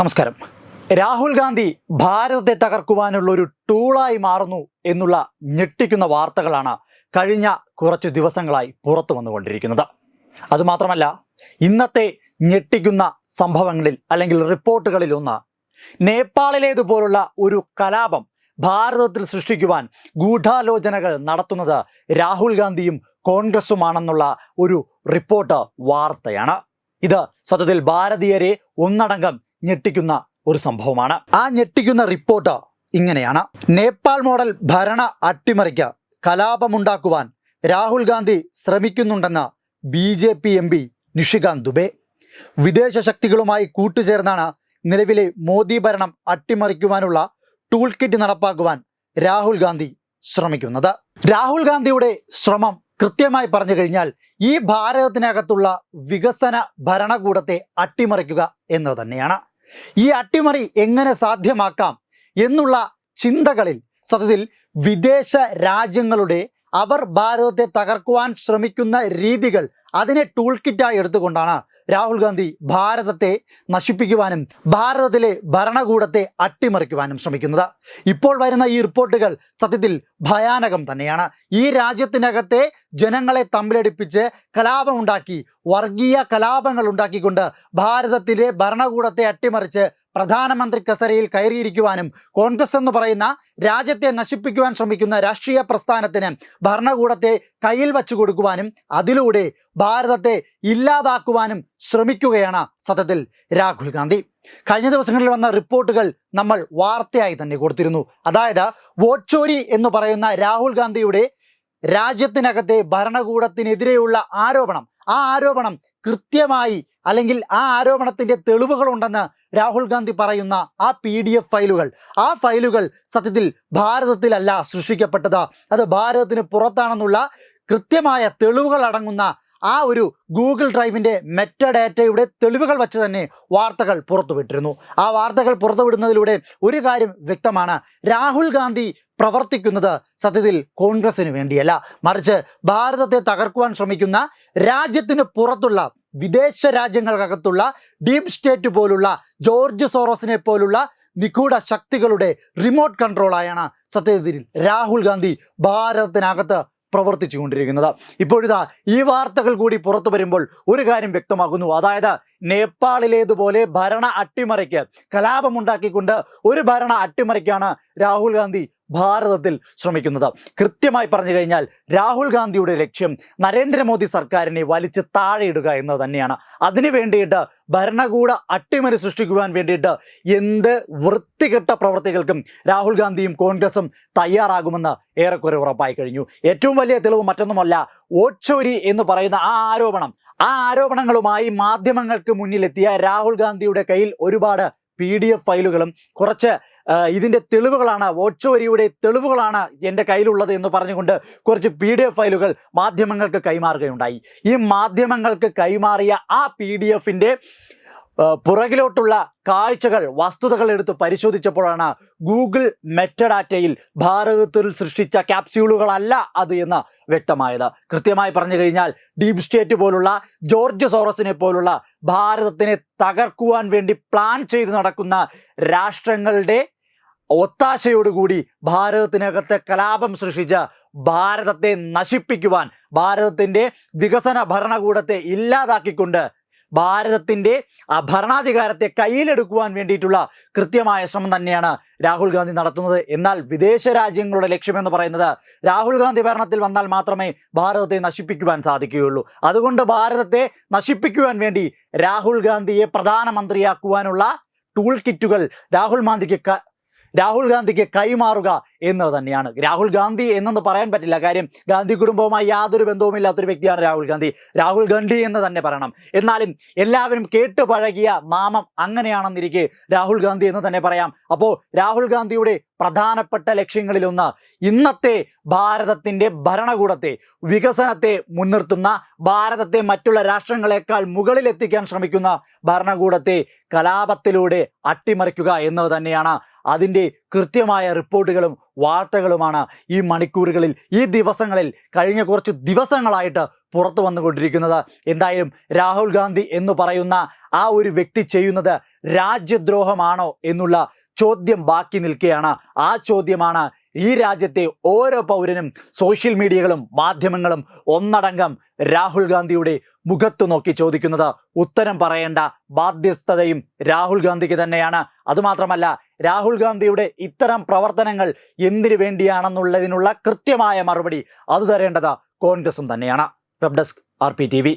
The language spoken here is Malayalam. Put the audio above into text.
നമസ്കാരം. രാഹുൽ ഗാന്ധി ഭാരതത്തെ തകർക്കുവാനുള്ള ഒരു ടൂളായി മാറുന്നു എന്നുള്ള ഞെട്ടിക്കുന്ന വാർത്തകളാണ് കഴിഞ്ഞ കുറച്ച് ദിവസങ്ങളായി പുറത്തു വന്നുകൊണ്ടിരിക്കുന്നത്. അതുമാത്രമല്ല ഇന്നത്തെ ഞെട്ടിക്കുന്ന സംഭവങ്ങളിൽ അല്ലെങ്കിൽ റിപ്പോർട്ടുകളിൽ ഒന്ന് നേപ്പാളിലേതുപോലുള്ള ഒരു കലാപം ഭാരതത്തിൽ സൃഷ്ടിക്കുവാൻ ഗൂഢാലോചനകൾ നടത്തുന്നത് രാഹുൽ ഗാന്ധിയും കോൺഗ്രസുമാണെന്നുള്ള ഒരു റിപ്പോർട്ട് വാർത്തയാണ്. ഇത് സത്യത്തിൽ ഭാരതീയരെ ഒന്നടങ്കം ഞെട്ടിക്കുന്ന ഒരു സംഭവമാണ്. ആ ഞെട്ടിക്കുന്ന റിപ്പോർട്ട് ഇങ്ങനെയാണ്. നേപ്പാൾ മോഡൽ ഭരണ അട്ടിമറിക്ക് കലാപമുണ്ടാക്കുവാൻ Rahul Gandhi ശ്രമിക്കുന്നുണ്ടെന്ന് B J P M P Nishikant Dubey. വിദേശ ശക്തികളുമായി കൂട്ടുചേർന്നാണ് നിലവിലെ മോദി ഭരണം അട്ടിമറിക്കുവാനുള്ള ടൂൾ കിറ്റ് നടപ്പാക്കുവാൻ രാഹുൽ ഗാന്ധി ശ്രമിക്കുന്നത്. രാഹുൽ ഗാന്ധിയുടെ ശ്രമം കൃത്യമായി പറഞ്ഞു കഴിഞ്ഞാൽ ഈ ഭാരതത്തിനകത്തുള്ള വികസന ഭരണകൂടത്തെ അട്ടിമറിക്കുക എന്നത് തന്നെയാണ്. ഈ അട്ടിമറി എങ്ങനെ സാധ്യമാക്കാം എന്നുള്ള ചിന്തകളിൽ സത്യത്തിൽ വിദേശ രാജ്യങ്ങളുടെ അവർ ഭാരതത്തെ തകർക്കുവാൻ ശ്രമിക്കുന്ന രീതികൾ അതിനെ ടൂൾ കിറ്റായി എടുത്തുകൊണ്ടാണ് രാഹുൽ ഗാന്ധി ഭാരതത്തെ നശിപ്പിക്കുവാനും ഭാരതത്തിലെ ഭരണകൂടത്തെ അട്ടിമറിക്കുവാനും ശ്രമിക്കുന്നത്. ഇപ്പോൾ വരുന്ന ഈ റിപ്പോർട്ടുകൾ സത്യത്തിൽ ഭയാനകം തന്നെയാണ്. ഈ രാജ്യത്തിനകത്തെ ജനങ്ങളെ തമ്മിലടിപ്പിച്ച് കലാപമുണ്ടാക്കി വർഗീയ കലാപങ്ങൾ ഉണ്ടാക്കിക്കൊണ്ട് ഭാരതത്തിലെ ഭരണകൂടത്തെ അട്ടിമറിച്ച് പ്രധാനമന്ത്രി കസരയിൽ കയറിയിരിക്കുവാനും കോൺഗ്രസ് എന്ന് പറയുന്ന രാജ്യത്തെ നശിപ്പിക്കുവാൻ ശ്രമിക്കുന്ന രാഷ്ട്രീയ പ്രസ്ഥാനത്തിന് ഭരണകൂടത്തെ കയ്യിൽ വച്ചു കൊടുക്കുവാനും അതിലൂടെ ഭാരതത്തെ ഇല്ലാതാക്കുവാനും ശ്രമിക്കുകയാണ് സത്യത്തിൽ രാഹുൽ ഗാന്ധി. കഴിഞ്ഞ ദിവസങ്ങളിൽ വന്ന റിപ്പോർട്ടുകൾ നമ്മൾ വാർത്തയായി തന്നെ കൊടുത്തിരുന്നു. അതായത് വോട്ട് ചോരി എന്ന് പറയുന്ന രാഹുൽ ഗാന്ധിയുടെ രാജ്യത്തിനകത്തെ ഭരണകൂടത്തിനെതിരെയുള്ള ആരോപണം ആ ആരോപണം കൃത്യമായി അല്ലെങ്കിൽ ആ ആരോപണത്തിന്റെ തെളിവുകളുണ്ടെന്ന് രാഹുൽ ഗാന്ധി പറയുന്ന ആ പി ഡി എഫ് ഫയലുകൾ. ആ ഫയലുകൾ സത്യത്തിൽ ഭാരതത്തിലല്ല സൃഷ്ടിക്കപ്പെട്ടത്. അത് ഭാരതത്തിന് പുറത്താണെന്നുള്ള കൃത്യമായ തെളിവുകൾ അടങ്ങുന്ന ആ ഒരു ഗൂഗിൾ ഡ്രൈവിന്റെ മെറ്റ ഡാറ്റയുടെ തെളിവുകൾ വച്ച് തന്നെ വാർത്തകൾ പുറത്തുവിട്ടിരുന്നു. ആ വാർത്തകൾ പുറത്തുവിടുന്നതിലൂടെ ഒരു കാര്യം വ്യക്തമാണ്. രാഹുൽ ഗാന്ധി പ്രവർത്തിക്കുന്നത് സത്യത്തിൽ കോൺഗ്രസിന് വേണ്ടിയല്ല. മറിച്ച് ഭാരതത്തെ തകർക്കുവാൻ ശ്രമിക്കുന്ന രാജ്യത്തിന് പുറത്തുള്ള വിദേശ രാജ്യങ്ങൾക്കകത്തുള്ള ഡീപ് സ്റ്റേറ്റ് പോലുള്ള ജോർജ് സോറോസിനെ പോലുള്ള നിഗൂഢ ശക്തികളുടെ റിമോട്ട് കൺട്രോളായാണ് സത്യത്തിൽ രാഹുൽ ഗാന്ധി ഭാരതത്തിനകത്ത് പ്രവർത്തിച്ചു കൊണ്ടിരിക്കുന്നത് ഇപ്പോഴിതാ ഈ വാർത്തകൾ കൂടി പുറത്തു വരുമ്പോൾ ഒരു കാര്യം വ്യക്തമാകുന്നു. അതായത് നേപ്പാളിലേതുപോലെ ഭരണ അട്ടിമറിക്ക് കലാപമുണ്ടാക്കിക്കൊണ്ട് ഒരു ഭരണ അട്ടിമറിക്കാണ് രാഹുൽ ഗാന്ധി ഭാരതത്തിൽ ശ്രമിക്കുന്നത്. കൃത്യമായി പറഞ്ഞു കഴിഞ്ഞാൽ രാഹുൽ ഗാന്ധിയുടെ ലക്ഷ്യം നരേന്ദ്രമോദി സർക്കാരിനെ വലിച്ച് താഴെയിടുക എന്നത് തന്നെയാണ്. അതിനു വേണ്ടിയിട്ട് ഭരണകൂട അട്ടിമറി സൃഷ്ടിക്കുവാൻ വേണ്ടിയിട്ട് എന്ത് വൃത്തികെട്ട പ്രവർത്തികൾക്കും രാഹുൽ ഗാന്ധിയും കോൺഗ്രസും തയ്യാറാകുമെന്ന് ഏറെക്കുറെ ഉറപ്പായി കഴിഞ്ഞു. ഏറ്റവും വലിയ തെളിവ് മറ്റൊന്നുമല്ല ഓച്ചോരി എന്ന് പറയുന്ന ആ ആരോപണം ആ ആരോപണങ്ങളുമായി മാധ്യമങ്ങൾക്ക് മുന്നിലെത്തിയ രാഹുൽ ഗാന്ധിയുടെ കയ്യിൽ ഒരുപാട് പി ഡി എഫ് ഫയലുകളും കുറച്ച് ഇതിന്റെ തെളിവുകളാണ് വോച്ചോരിയുടെ തെളിവുകളാണ് എന്റെ കയ്യിലുള്ളത് എന്ന് പറഞ്ഞുകൊണ്ട് കുറച്ച് പി ഡി എഫ് ഫയലുകൾ മാധ്യമങ്ങൾക്ക് കൈമാറുകയുണ്ടായി. ഈ മാധ്യമങ്ങൾക്ക് കൈമാറിയ ആ പി ഡി എഫിന്റെ പുറകിലോട്ടുള്ള കാഴ്ചകൾ വസ്തുതകൾ എടുത്ത് പരിശോധിച്ചപ്പോഴാണ് ഗൂഗിൾ മെറ്റഡാറ്റയിൽ ഭാരതത്തിൽ സൃഷ്ടിച്ച ക്യാപ്സ്യൂളുകളല്ല അത് എന്ന് വ്യക്തമായത്. കൃത്യമായി പറഞ്ഞു കഴിഞ്ഞാൽ ഡീപ് സ്റ്റേറ്റ് പോലുള്ള ജോർജ് സോറസിനെ പോലുള്ള ഭാരതത്തിനെ തകർക്കുവാൻ വേണ്ടി പ്ലാൻ ചെയ്ത് നടക്കുന്ന രാഷ്ട്രങ്ങളുടെ ഒത്താശയോടുകൂടി ഭാരതത്തിനകത്തെ കലാപം സൃഷ്ടിച്ച് ഭാരതത്തെ നശിപ്പിക്കുവാൻ ഭാരതത്തിന്റെ വികസന ഭരണകൂടത്തെ ഇല്ലാതാക്കിക്കൊണ്ട് ഭാരതത്തിന്റെ ആ ഭരണാധികാരത്തെ കയ്യിലെടുക്കുവാൻ വേണ്ടിയിട്ടുള്ള കൃത്യമായ ശ്രമം തന്നെയാണ് രാഹുൽ ഗാന്ധി നടത്തുന്നത്. എന്നാൽ വിദേശ രാജ്യങ്ങളുടെ ലക്ഷ്യമെന്ന് പറയുന്നത് രാഹുൽ ഗാന്ധി ഭരണത്തിൽ വന്നാൽ മാത്രമേ ഭാരതത്തെ നശിപ്പിക്കുവാൻ സാധിക്കുകയുള്ളൂ. അതുകൊണ്ട് ഭാരതത്തെ നശിപ്പിക്കുവാൻ വേണ്ടി രാഹുൽ ഗാന്ധിയെ പ്രധാനമന്ത്രിയാക്കുവാനുള്ള ടൂൾ കിറ്റുകൾ രാഹുൽ ഗാന്ധിക്ക് രാഹുൽ ഗാന്ധിക്ക് കൈമാറുക എന്നത് തന്നെയാണ്. രാഹുൽ ഗാന്ധി എന്നൊന്ന് പറയാൻ പറ്റില്ല. കാര്യം ഗാന്ധി കുടുംബവുമായി യാതൊരു ബന്ധവുമില്ലാത്തൊരു വ്യക്തിയാണ് രാഹുൽ ഗാന്ധി. രാഹുൽ ഗാന്ധി എന്ന് തന്നെ പറയണം. എന്നാലും എല്ലാവരും കേട്ടു പഴകിയ നാമം അങ്ങനെയാണെന്നിരിക്കെ രാഹുൽ ഗാന്ധി എന്ന് തന്നെ പറയാം. അപ്പോൾ രാഹുൽ ഗാന്ധിയുടെ പ്രധാനപ്പെട്ട ലക്ഷ്യങ്ങളിലൊന്ന് ഇന്നത്തെ ഭാരതത്തിന്റെ ഭരണകൂടത്തെ വികസനത്തെ മുൻനിർത്തുന്ന ഭാരതത്തെ മറ്റുള്ള രാഷ്ട്രങ്ങളെക്കാൾ മുകളിലെത്തിക്കാൻ ശ്രമിക്കുന്ന ഭരണകൂടത്തെ കലാപത്തിലൂടെ അട്ടിമറിക്കുക എന്നത് തന്നെയാണ് അതിന്റെ കൃത്യമായ റിപ്പോർട്ടുകളും വാർത്തകളുമാണ് ഈ മണിക്കൂറുകളിൽ ഈ ദിവസങ്ങളിൽ കഴിഞ്ഞ കുറച്ച് ദിവസങ്ങളായിട്ട് പുറത്തു വന്നുകൊണ്ടിരിക്കുന്നത്. എന്തായാലും രാഹുൽ ഗാന്ധി എന്ന് പറയുന്ന ആ ഒരു വ്യക്തി ചെയ്യുന്നത് രാജ്യദ്രോഹമാണോ എന്നുള്ള ചോദ്യം ബാക്കി നിൽക്കുകയാണ്. ആ ചോദ്യമാണ് ഈ രാജ്യത്തെ ഓരോ പൗരനും സോഷ്യൽ മീഡിയകളും മാധ്യമങ്ങളും ഒന്നടങ്കം രാഹുൽ ഗാന്ധിയുടെ മുഖത്തു നോക്കി ചോദിക്കുന്നത് ഉത്തരം പറയേണ്ട ബാധ്യസ്ഥതയും രാഹുൽ ഗാന്ധിക്ക് തന്നെയാണ്. അതുമാത്രമല്ല രാഹുൽ ഗാന്ധിയുടെ ഇത്തരം പ്രവർത്തനങ്ങൾ എന്തിനു വേണ്ടിയാണെന്നുള്ളതിനുള്ള കൃത്യമായ മറുപടി അത് തരേണ്ടത് കോൺഗ്രസും തന്നെയാണ്. Web desk R P T V.